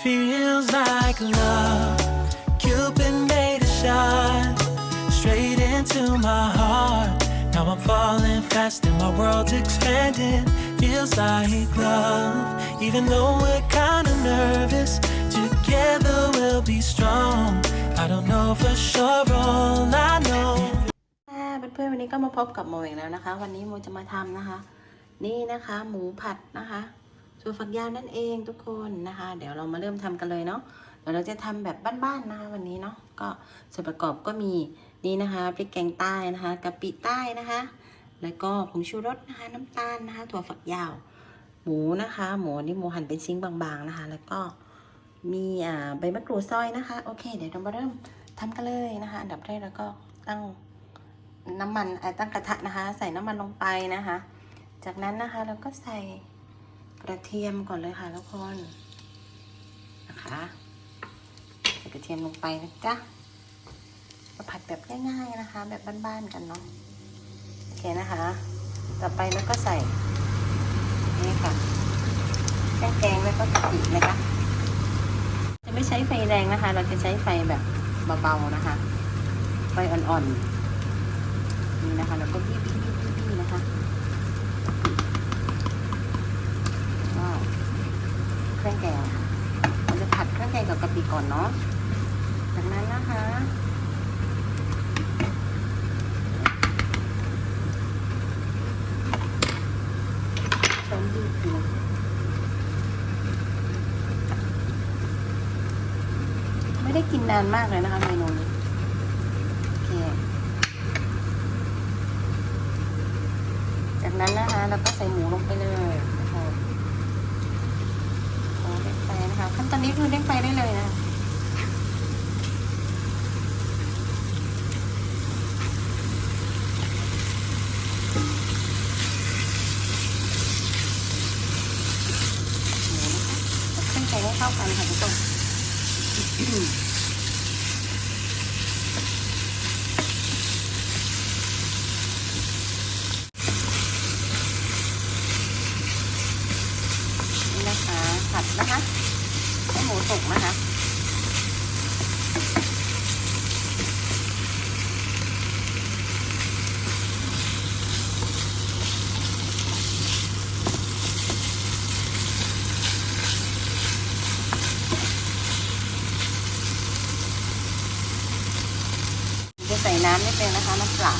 Feels like love. Cupid made a shot straight into my heart. Now I'm falling fast and my world's expanding. Feels like love. Even though we're kinda nervous, together we'll be strong. I don't know for sure, all I know. เพื่อนๆวันนี้ก็มาพบกับโมอีกแล้วนะคะ วันนี้โมจะมาทำนะคะ นี่นะคะ หมูผัดนะคะ ส่วฝักยาวนั่นเองทุกคนนะคะ เดี๋ยวเรามาเริ่มทำกันเลยเนาะเดี๋ยวเราจะทำแบบบ้านๆนะคะวันนี้เนาะก็ส่วนประกอบก็มีนี่นะคะพริกแกงใต้นะคะกะปิใต้นะคะ แล้วก็ผงชูรสนะคะน้ำตาลนะคะ ถั่วฝักยาว หมูนะคะ หมูนี่หมูหั่นเป็นชิ้นบางๆนะคะ แล้วก็มีอ่าใบมะกรูดซอยนะคะโอเค เดี๋ยวเรามาเริ่มทำกันเลยนะคะ อันดับแรกเราก็ตั้งน้ำมันเอ่อตั้งกระทะนะคะ ใส่น้ำมันลงไปนะคะ จากนั้นนะคะเราก็ใส่ กระเทียมก่อนเลยค่ะทุกคนนะคะใส่กระเทียมลงไปนะจ๊ะก็ผัดแบบง่ายๆนะคะ แบบบ้านๆกันเนาะโอเคนะคะ ต่อไปแล้วก็ใส่นี่ค่ะแกงแกงแล้วก็กะปินะคะ จะไม่ใช้ไฟแรงนะคะ เราจะใช้ไฟแบบเบาๆนะคะ ไฟอ่อนๆนี่นะคะแล้วก็บีบนะคะก็ เครื่องแกงเราจะผัดเครื่องแกงกับกะปิก่อนเนาะ จากนั้นนะคะต้มยืดเกลือไม่ได้กินนานมากเลยนะคะเมนูนี้โอเค จากนั้นนะคะเราก็ใส่หมูลงไปเลย เร่งไฟนะคะขั้นตอนนี้คือเร่งไฟได้เลยนะขึ้นะคะเครื่องแกงให้เข้ากันค่ะทุกคนนะคะผัด นะคะให้หมูสุกนะคะจะใส่น้ำนิดนึงนะคะน้ำเปล่า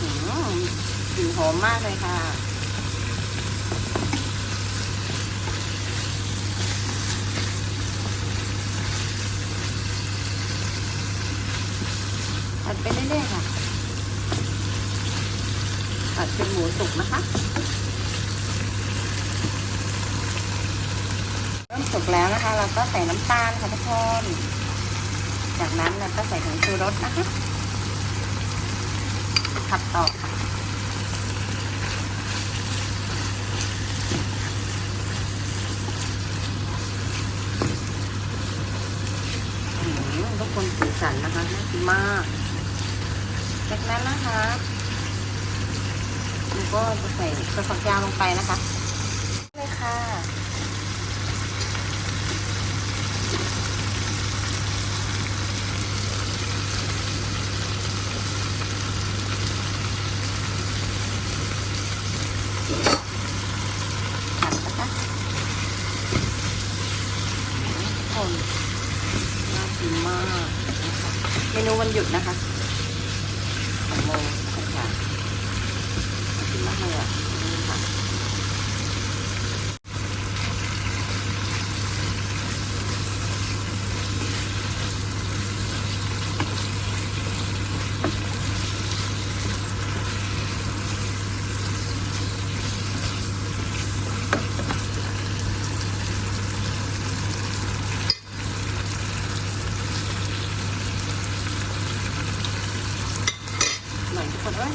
อืมกลิ่นหอ มมากเลยค่ะ ผัดไปเรื่อยๆค่ะ ผัดเป็นหมูสุกนะคะ เริ่มสุกแล้วนะคะ เราก็ใส่น้ำตาลค่ะทุกคน จากนั้นเราก็ใส่ผงชูรสนะคะผัดต่อมทุกคน สันนะคะน่ากินมาก จากนั้นนะคะเราก็จะใส่กระฝักยาวลงไปนะคะเลยค่ะ ผัดนะคะทุกคนน่ากินมากนะคะ เมนูวันหยุดนะคะของโมค่ะน่ากินมากเลยอะนี่ค่ะหน่อยทุกคนเอ้ย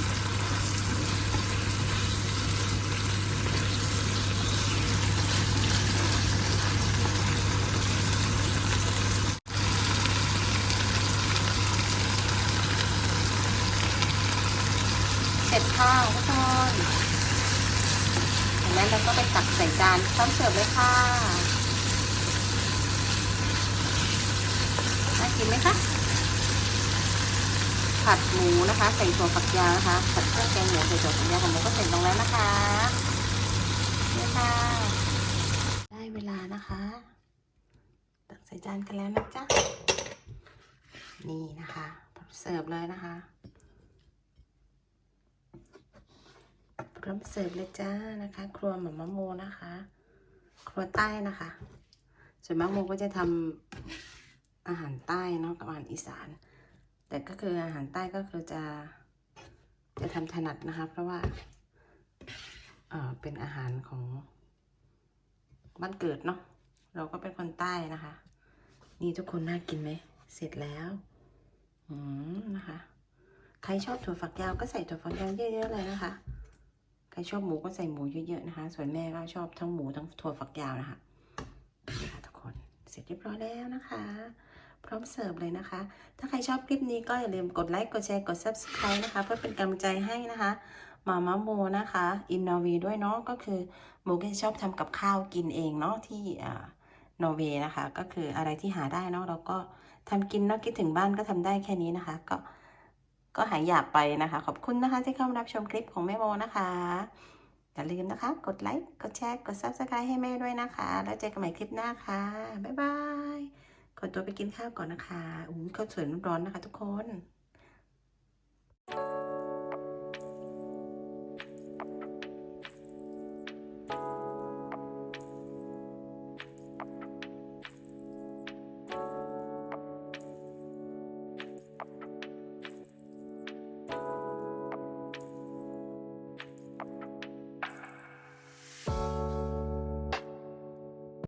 ร็จค่ะทุกคนเห็นไหมเราก็ไปตักใส่จานพร้อมเสิร์ฟเลยค่ะน่ากินไหมคะ ผัดหมูนะคะ ใส่ถั่วฝักยาวนะคะ ผัดเครื่องแกงหมูใส่ถั่วฝักยาวของหมูก็เสร็จลงแล้วนะคะนี่ค่ะ ได้เวลานะคะ ตักใส่จานกันแล้วนะจ๊ะ นี่นะคะเสิร์ฟเลยนะคะ พร้อมเสิร์ฟเลยจ้านะคะ ครัวหม่อมะโมนะคะ ครัวใต้นะคะ ส่วนมากโมก็จะทำอาหารใต้เนาะกับอาหารอีสาน แต่ก็คืออาหารใต้ก็คือจะจะทำถนัดนะคะ เพราะว่าเอ่อเป็นอาหารของบ้านเกิดเนาะเราก็เป็นคนใต้นะคะ นี่ทุกคนน่ากินไหมเสร็จแล้วอืมนะคะ ใครชอบถั่วฝักยาวก็ใส่ถั่วฝักยาวเยอะๆเลยนะคะ ครชอบหมูก็ใส่หมูเยอะๆนะคะ ส่วนแม่ก็ชอบทั้งหมูทั้งถั่วฝักยาวนะคะนี่ค่ะทุกคนเสร็จเรียบร้อยแล้วนะคะ พร้อมเสิร์ฟเลยนะคะ ถ้าใครชอบคลิปนี้ก็อย่าลืมกดไลค์กดแชร์กด subscribe นะคะ เพื่อเป็นกำลังใจให้นะคะมาม่าโมนะคะอินนอร์เวย์ด้วยเนาะก็คือโมก็ชอบทำกับข้าวกินเองเนาะที่อ่านอร์เวย์นะคะ ก็คืออะไรที่หาได้เนาะเราก็ทำกินเนาะคิดถึงบ้านก็ทำได้แค่นี้นะคะ ก็ ก็หายอยากไปนะคะ ขอบคุณนะคะที่เข้ามารับชมคลิปของแม่โมนะคะอย่าลืมนะคะ กดไลค์กดแชร์กด subscribe ให้แม่ด้วยนะคะ แล้วเจอกันใหม่คลิปหน้าค่ะ บ๊ายบายขอตัวไปกินข้าวก่อนนะคะอู้ข้าวสวยร้อนๆนะคะทุกคน